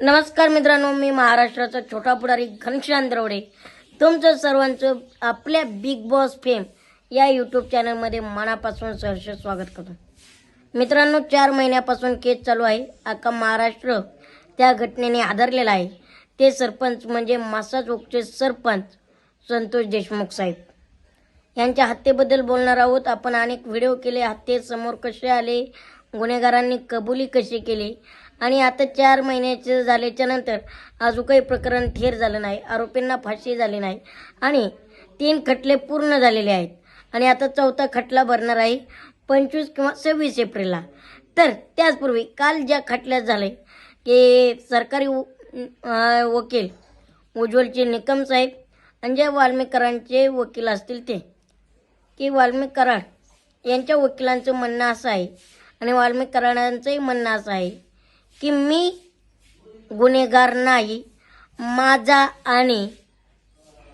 नमस्कार मित्रांनो मी महाराष्ट्राचा छोटा पुढारी घनश्याम द्रवडे तुमचं सर्वांचं आपल्या बिग बॉस फेम या यूट्यूब चॅनलमध्ये मनापासून सहर्ष स्वागत करतो. मित्रांनो चार महिन्यापासून केस चालू आहे. अख्खा महाराष्ट्र त्या घटनेने आधारलेला आहे. ते सरपंच म्हणजे मासा चौकचे सरपंच संतोष देशमुख साहेब. यांच्या हत्येबद्दल बोलणार आहोत. आपण अनेक व्हिडिओ केले. हत्येसमोर कसे आले? गुन्हेगारांनी कबुली कशी केली? आणि आता चार महिन्याचे झाल्याच्यानंतर अजून काही प्रकरण ठेर झालं नाही आरोपींना फाशी झाली नाही आणि तीन खटले पूर्ण झालेले आहेत. आणि आता चौथा खटला भरणार आहे पंचवीस किंवा सव्वीस एप्रिलला. तर त्याचपूर्वी काल ज्या खटल्यात झाले की सरकारी व- वकील उज्ज्वलचे निकम साहेब आणि जे वाल्मिकरांचे वकील असतील ते. की वाल्मिक कराड यांच्या वकिलांचं म्हणणं असं आहे आणि वाल्मिक कराडांचंही म्हणणं असं आहे. की मी गुन्हेगार नाही माझा आणि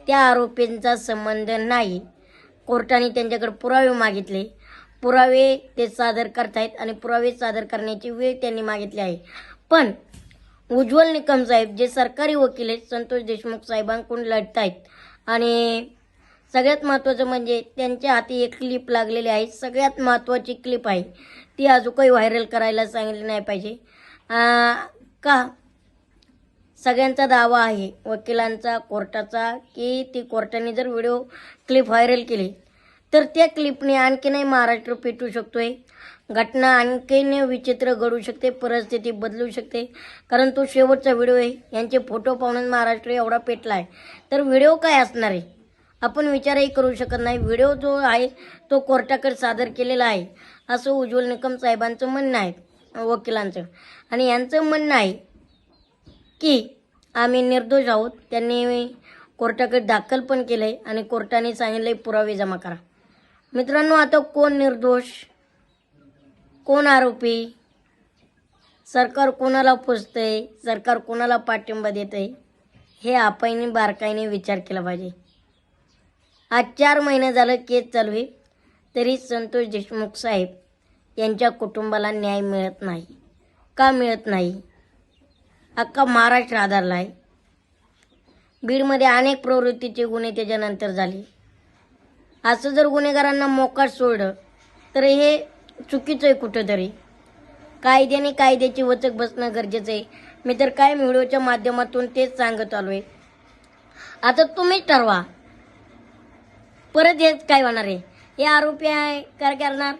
त्या आरोपींचा संबंध नाही. कोर्टाने त्यांच्याकडे पुरावे मागितले. पुरावे ते सादर करतायत आणि पुरावे सादर करण्याची वेळ त्यांनी मागितली आहे. पण उज्ज्वल निकम साहेब जे सरकारी वकील आहेत संतोष देशमुख साहेबांकडून लढत आहेत आणि सगळ्यात महत्त्वाचं म्हणजे त्यांच्या हाती एक क्लिप लागलेली आहे. सगळ्यात महत्त्वाची क्लिप आहे. ती अजून काही व्हायरल करायला सांगितली नाही पाहिजे. का? सगळ्यांचा दावा आहे वकिलांचा कोर्टाचा की ती कोर्टाने जर व्हिडिओ क्लिप व्हायरल केली तर त्या क्लिपने आणखीनही महाराष्ट्र पेटू शकतोय. घटना आणखीन विचित्र घडू शकते परिस्थिती बदलू शकते. कारण तो शेवटचा व्हिडिओ आहे यांचे फोटो पाहून महाराष्ट्र एवढा पेटला आहे तर व्हिडिओ काय असणार आहे? आपण विचारही करू शकत नाही. व्हिडिओ जो आहे तो कोर्टाकडे सादर केलेला आहे असं उज्ज्वल निकम साहेबांचं म्हणणं आहे. वकिलांचं. आणि यांचं म्हणणं आहे की आम्ही निर्दोष आहोत. त्यांनी कोर्टाकडे दाखल पण केलं आहे आणि कोर्टाने सांगितलं पुरावे जमा करा. मित्रांनो आता कोण निर्दोष? कोण आरोपी? सरकार कोणाला पोचतंय सरकार कोणाला पाठिंबा देतंय? हे आपाईने बारकाईने विचार केला पाहिजे. आज चार महिने झालं केस चालू आहे. तरी संतोष देशमुख साहेब यांच्या कुटुंबाला न्याय मिळत नाही. का मिळत नाही? अख्खा महाराष्ट्र आधारला आहे बीडमध्ये अनेक प्रवृत्तीचे गुन्हे त्याच्यानंतर झाले. असं जर गुन्हेगारांना मोकाट सोडलं तर हे चुकीचं आहे कुठंतरी. कायद्याने कायद्याची वचक बसणं गरजेचं आहे. मी तर काय व्हिडिओच्या माध्यमातून तेच सांगत आलो आहे आता तुम्हीच ठरवा. परत हेच काय होणार आहे? हे आरोपी आहे काय करणार?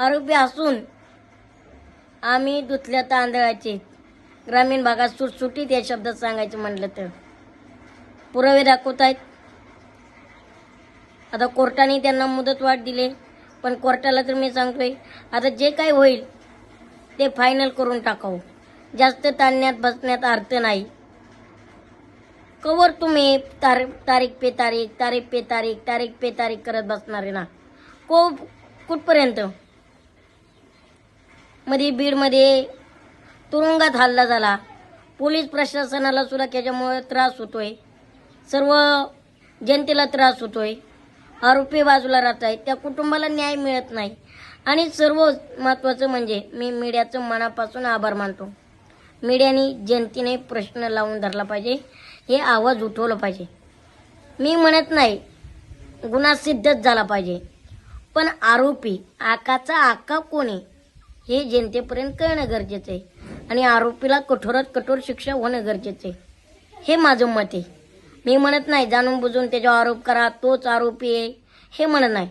आरोपी असून आम्ही धुतल्या तांदळाचे ग्रामीण भागात सुटसुटीत या शब्दात सांगायचं म्हटलं तर. पुरावे दाखवत आहेत. आता कोर्टाने त्यांना मुदतवाढ दिली पण कोर्टाला तर मी सांगतोय आता जे काय होईल ते फायनल करून टाकावं. जास्त ताणण्यात बसण्यात अर्थ नाही. कवर तुम्ही तार तारीख पे तारीख तारीख पे तारीख तारीख पे तारीख करत बसणार आहे ना. को कुठपर्यंत? मध्ये बीडमध्ये तुरुंगात हल्ला झाला. पोलीस प्रशासनाला सुद्धा त्याच्यामुळे त्रास होतोय. सर्व जनतेला त्रास होतोय. आरोपी बाजूला राहत आहेत. त्या कुटुंबाला न्याय मिळत नाही. आणि सर्व महत्त्वाचं म्हणजे मी मीडियाचं मनापासून आभार मानतो. मीडियाने जनतेने प्रश्न लावून धरला पाहिजे. हे आवाज उठवलं पाहिजे. मी म्हणत नाही गुन्हा सिद्धच झाला पाहिजे. पण आरोपी आकाचा आका कोणी? हे जनतेपर्यंत कळणं गरजेचं आहे. आणि आरोपीला कठोरात कठोर शिक्षा होणं गरजेचं आहे. हे माझं मत आहे. मी म्हणत नाही जाणून बुजून त्याच्यावर आरोप करा तोच आरोपी आहे. हे म्हणत नाही.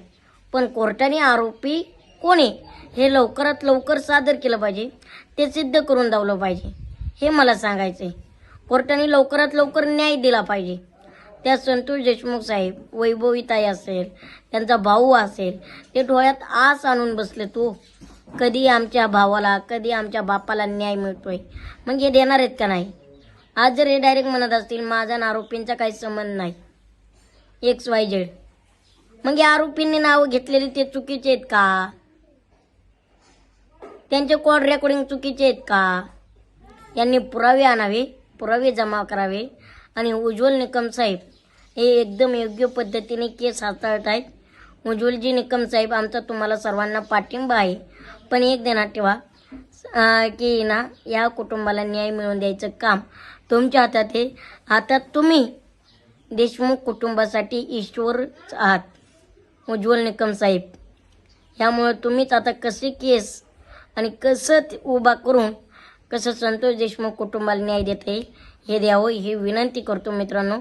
पण कोर्टाने आरोपी कोण आहे? हे लवकरात लवकर सादर केलं पाहिजे. ते सिद्ध करून दावलं पाहिजे. हे मला सांगायचं आहे कोर्टाने लवकरात लवकर न्याय दिला पाहिजे. त्या संतोष देशमुख साहेब वैभवीताई असेल त्यांचा भाऊ असेल ते डोळ्यात आस आणून बसले तो. कधी आमच्या भावाला कधी आमच्या बापाला न्याय मिळतोय. मग हे देणार आहेत का नाही? आज जर हे डायरेक्ट म्हणत असतील माझा आणि आरोपींचा काही संबंध नाही. एक्स वाय झेड मग या आरोपींनी नावं घेतलेली ते चुकीचे आहेत का? त्यांचे कॉल रेकॉर्डिंग चुकीचे आहेत का? यांनी पुरावे आणावे पुरावे जमा करावे. आणि उज्ज्वल निकम साहेब हे एकदम योग्य पद्धतीने केस हाताळत आहेत. मुजुलजी निकम साहेब आमचा तुम्हाला सर्वांना पाठिंबा आहे. पण एक देणार ठेवा की ना या कुटुंबाला न्याय मिळवून द्यायचं काम तुमच्या हातात आहे. आता तुम्ही देशमुख कुटुंबासाठी ईश्वरच आहात उज्ज्वल निकम साहेब. यामुळं तुम्हीच आता कसे केस आणि कसं उभा करून कसं संतोष देशमुख कुटुंबाला न्याय देता येईल हे द्यावं ही विनंती करतो मित्रांनो.